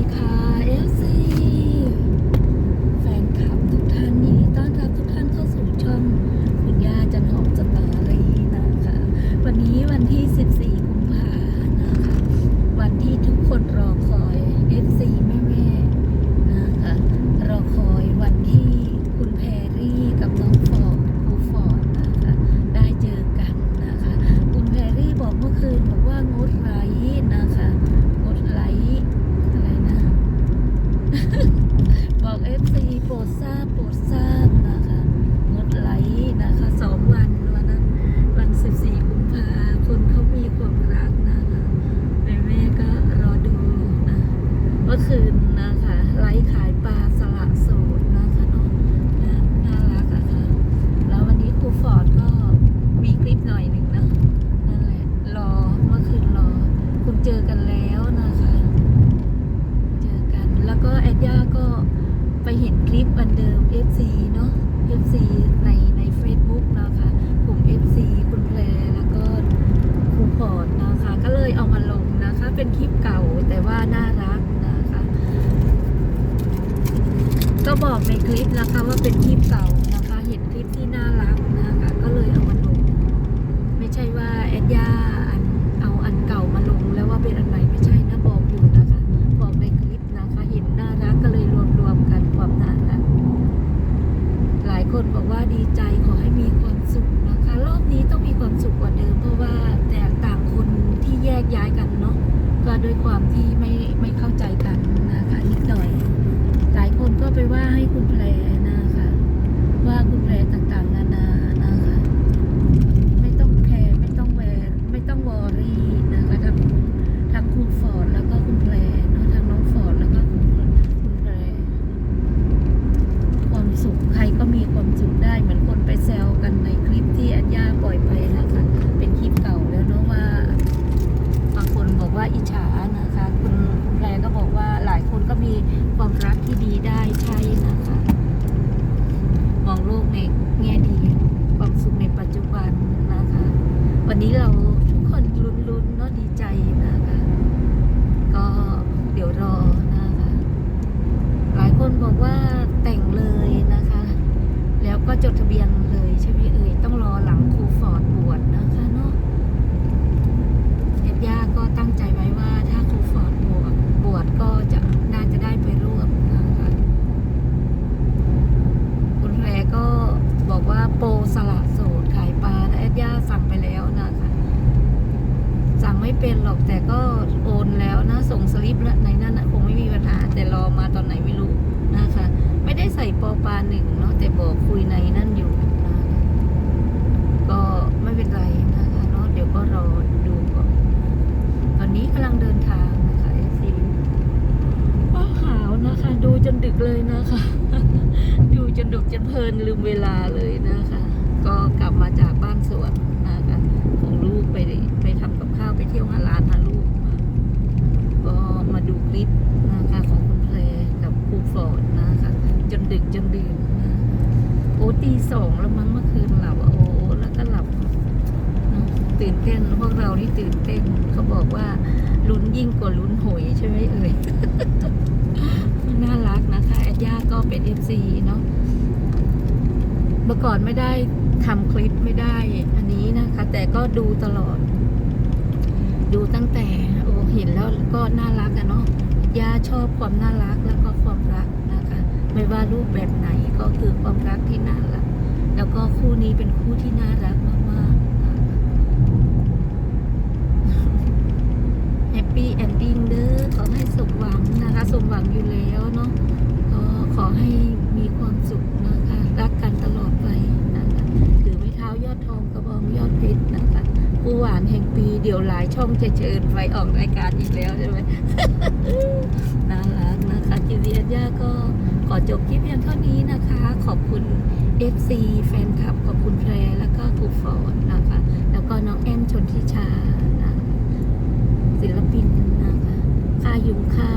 ดีค่ะ sa บอกในคลิปนะคะว่าเป็นคลิปเก่านะคะ เห็นคลิปที่น่ารักนะคะ ก็เลยเอามาลง ไม่ใช่ว่าแอดย่าอันเอาอันเก่ามาลงแล้วว่าเป็นอันใหม่ไม่ใช่นะบอกอยู่นะคะ บอกในคลิปนะคะ เห็นน่ารักก็เลยรวมรวมๆกันความน่ารักหลายคนบอกว่าดีใจขอให้มีความสุขนะคะ รอบนี้ต้องมีความสุขกว่าเดิมเพราะว่าแตกต่างคนที่แยกย้ายกันเนาะก็ด้วยความที่ไม่ไม่เข้าใจกันดหน่อย หลายคนก็ ไปว่าให้คุณแพรนะคะ ว่าคุณแพรต่างๆ นานานะคะ ไม่ต้องแคร์ไม่ต้องแวร์ไม่ต้องวอรี่นะคะทั้งทั้งคุณฟอร์ดแล้วก็คุณแพรเนาะทั้งน้องฟอร์ดแล้วก็คุณคุณแพร ความสุขใครก็มีความสุขได้เหมือนคนไปแซวกันในคลิปที่อัญญาปล่อยไปนะคะ เป็นคลิปเก่าแล้วเนาะว่าบางคนบอกว่าอิจฉานะคะ คุณคุณแพรก็บอกว่าหลายคนก็มีความรักที่ดีได้ใช่นะคะ มองโลกในแง่ดี ความสุขในปัจจุบันนะคะ วันนี้เราทุกคนลุ้นๆเนาะดีใจนะคะ ก็เดี๋ยวรอนะคะ หลายคนบอกว่าแต่งเลยนะคะ แล้วก็จดทะเบียนเลยใช่ไหมเอ่ย ต้องรอหลังครูฟอร์ดบวชนะคะเนาะเอ็ดย่าก็ตั้งใจไว้ว่าถ้าครูฟอร์ดบวชบวชก็จะน่าจะได้ไปร่วมนะคะ คุณแพรก็บอกว่าโปรสละโสดขายปลานะเอ็ดย่าสั่งไปแล้วนะคะ สั่งไม่ เป็นหรอกแต่ก็โอนแล้วนะส่งสลิปแล้วในนั้นนะคงไม่มีปัญหาแต่รอมาตอนไหนไม่รู้นะคะ ไม่ได้ใส่ปอปลาหนึ่งเนาะแต่บอกคุยในนั่นอยู่นะก็ไม่เป็นไรนะคะเนาะเดี๋ยวก็รอดูก่อนตอนนี้กำลังเดินทางนะคะเอซีว้าขาวนะคะ ดูจนดึกเลยนะคะ ดูจนดึกจนเพลินลืมเวลาเลยนะคะ ก็กลับมาจากบ้านสวนนะคะของลูกไปไปทำกับข้าวไปเที่ยวหาร้านหาลูกมาก็มาดูคลิปนะคะของคุณเพลกับครูฟอร์ดนะคะ จนดึ กจนดื่นนะโอ้ตีสองแล้วมั้งเมื่อคืนหลับอะโอ้แล้วก็หลับตื่นเต้นพวกเรานี่ตื่นเต้นเขาบอกว่าลุ้นยิ่งกว่าลุ้นหวยใช่ไหมเอ่ยน่ารักนะคะแอดย่าก็เป็นเอฟซีเนาะเมื่อก่อนไม่ได้ทำคลิปไม่ได้ อันนี้นะคะ แต่ก็ดูตลอด ดูตั้งแต่โอ้เห็นแล้วก็น่ารักอะเนาะย่าชอบความน่ารักแล้วก็ ว่ารูปแบบไหนก็คือความรักที่น่ารัก แล้วก็คู่นี้เป็นคู่ที่น่ารักมากๆแฮปปี้แอนดิ้งเด้อขอให้สมหวังนะคะสมหวังอยู่แล้วเนาะก็ขอให้มีความสุขนะคะรักกันตลอดไปนะคะถือไม้เท้ายอดทองกระบองยอดเพชรนะคะผู้หวานแห่งปีเดี๋ยวหลายช่องจะเชิญไปออกรายการอีกแล้วใช่ไหมน่ารักนะคะจิริอัญญาก็ ขอจบคลิปเพียงเท่านี้นะคะ ขอบคุณ FC แฟนคลับ ขอบคุณแพรแล้วก็ทูฟอร์ดนะคะ แล้วก็น้องแอนชนทิชานะศิลปินนะคะคายุงข้า